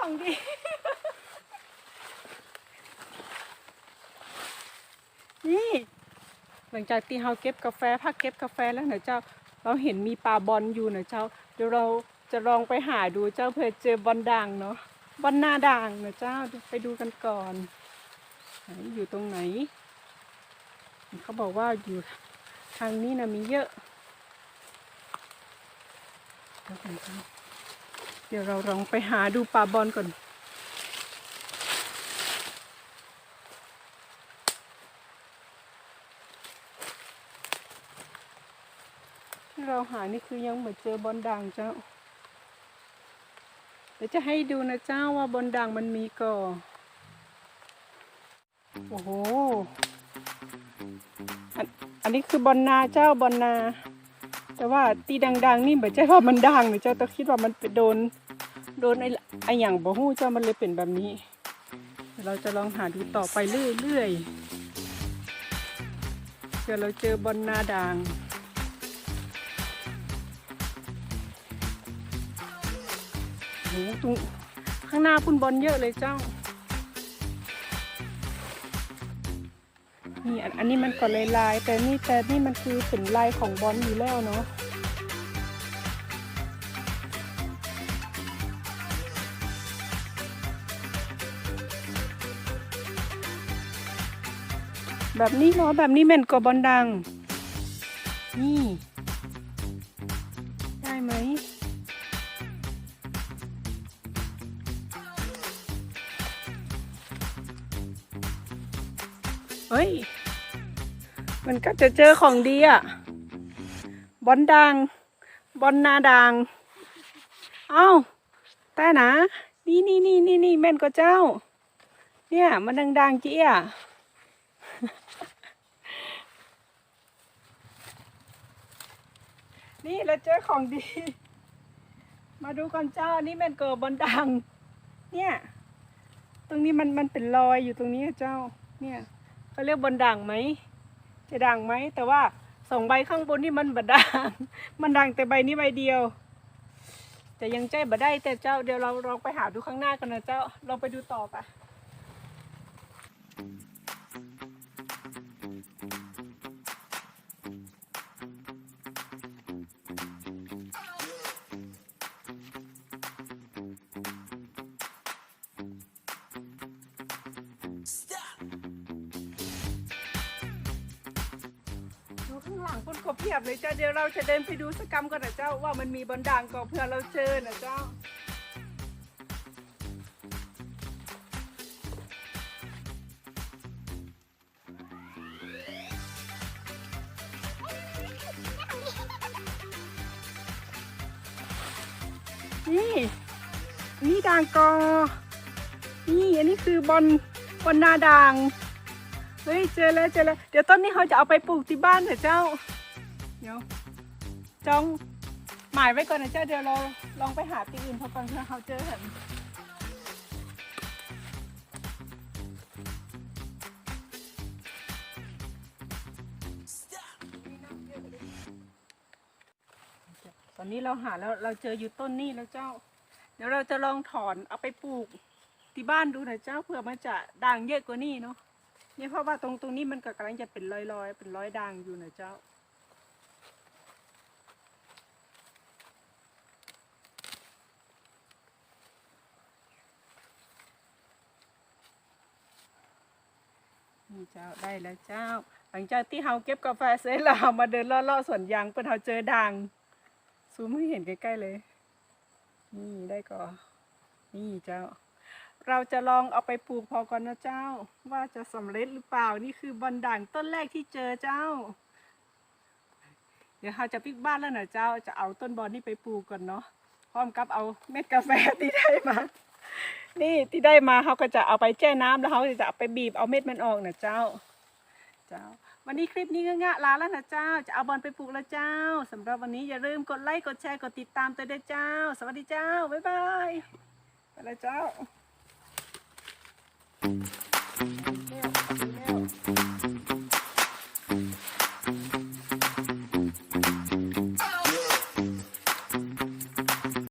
ของดี นี่ หลังจากที่เราเก็บกาแฟพักเก็บกาแฟแล้วเนะเจ้า เราเห็นมีปลาบอลอยู่เนะเจ้า เดี๋ยวเราจะลองไปหาดูเจ้าเพื่อเจอบอลด่างเนาะบอลหน้าด่างนะเจ้าไปดูกันก่อน อยู่ตรงไหน เขาบอกว่าอยู่ทางนี้นะมีเยอะเดี๋ยวก่อนครับ เดี๋ยวเราลองไปหาดูปลาบอลก่อน ที่เราหานี่คือยังเหมือนเจอบอลด่างเจ้า เดี๋ยวจะให้ดูนะเจ้าว่าบอลด่างมันมีก่อ โอ้โห อันอันนี้คือบอลนาเจ้าบอลนา แต่ว่าตีดังๆนี่เหมือนจว่ามันดังหรือเจ้าต้องคิดว่ามันไปโดน โดนไอ้ไอ้อย่างบ่ฮู้เจ้ามันเลยเป็นแบบนี้ เราจะลองหาดูต่อไปเรื่อยๆเดี๋ยวเราเจอบอลนาด่างโอ้โหตรงข้างหน้าพุ่นบอลเยอะเลยเจ้า นี่อันนี้มันก็ลายลายแต่นี่แต่นี่มันคือเป็นลายของบอลอยู่แล้วเนาะแบบนี้เนาะแบบนี้แม่นกว่าบอลดัง นี่ เฮ้ย มันก็จะเจอของดีอะ บอลดัง บอลนาดัง เอ้า แต่นะ นี่นี่นี่นี่นี่แม่นก็เจ้า เนี่ย มันดังๆจี้อะนี่เราเจอของดี มาดูก่อนเจ้า นี่แม่นก็บอลดัง เนี่ย ตรงนี้มันมันเป็นรอยอยู่ตรงนี้เจ้า เนี่ย เขาเรียกบนด่างไหมจะด่างไหมแต่ว่าสองใบข้างบนนี่มันบดด่าง มันด่างแต่ใบนี้ใบเดียว แต่ยังใจบดได้แต่เจ้าเดี๋ยวเราลองไปหาดูข้างหน้ากันนะเจ้าลองไปดูต่อปะดูข้างหลังคนก็เพียบเลยเจ้าเดี๋ยวเราจะเดินไปดูสกรรมกันนะเจ้าว่ามันมีบนด่างก็เพื่อเราเจอนะเจ้านี่นี่ด่างกอ นี่อันนี้คือบอลบอลนาด่าง เฮ้ยเจอแล้วเจอแล้วเดี๋ยวต้นนี้เขาจะเอาไปปลูกที่บ้านเถอะเจ้า เดี๋ยวจองหมายไว้ก่อนนะเจ้าเดี๋ยวเราลองไปหาที่อื่นเพราะก่อนเพื่อเขาเจอเห็นตอนนี้เราหาแล้วเราเจออยู่ต้นนี้แล้วเจ้า เดี๋ยวเราจะลองถอนเอาไปปลูกที่บ้านดูน่อยเจ้าเผื่อมันจะด่างเยอะกว่านี้เนาะ นี่ยเพราะว่าตรงตรงนี้มันก็กำลังจะเป็นรอยรอยๆ เป็นรอยด่างอยู่นะเจ้า นี่เจ้าได้แล้วเจ้า หลังจากที่เฮาเก็บกาแฟเสร็จแล้วเรามาเดินลาะๆสวนยางเพื่อเฮาเจอด่างซูมให้เห็นใกล้ๆเลย นี่ได้ก็นี่เจ้า เราจะลองเอาไปปลูกพอก่อนนะเจ้า ว่าจะสำเร็จหรือเปล่านี่คือบอนด่างต้นแรกที่เจอเจ้า เดี๋ยวเราจะปิกบ้านแล้วนะเจ้า จะเอาต้นบอนนี่ไปปลูกก่อนเนาะพร้อมกับเอาเม็ดกาแฟที่ได้มา นี่ที่ได้มาเขาก็จะเอาไปแช่น้ำแล้วเขาจะเอาไปบีบเอาเม็ดมันออกนะเจ้า เจ้า วันนี้คลิปนี้ก็งะลาแล้วนะเจ้า จะเอาบอลไปปลูกแล้วเจ้าสำหรับวันนี้อย่าลืมกดไลค์กดแชร์กดติดตามตัวด้วยเจ้า สวัสดีเจ้าบ๊ายบายไปแล้วเจ้า Thank mm -hmm. you.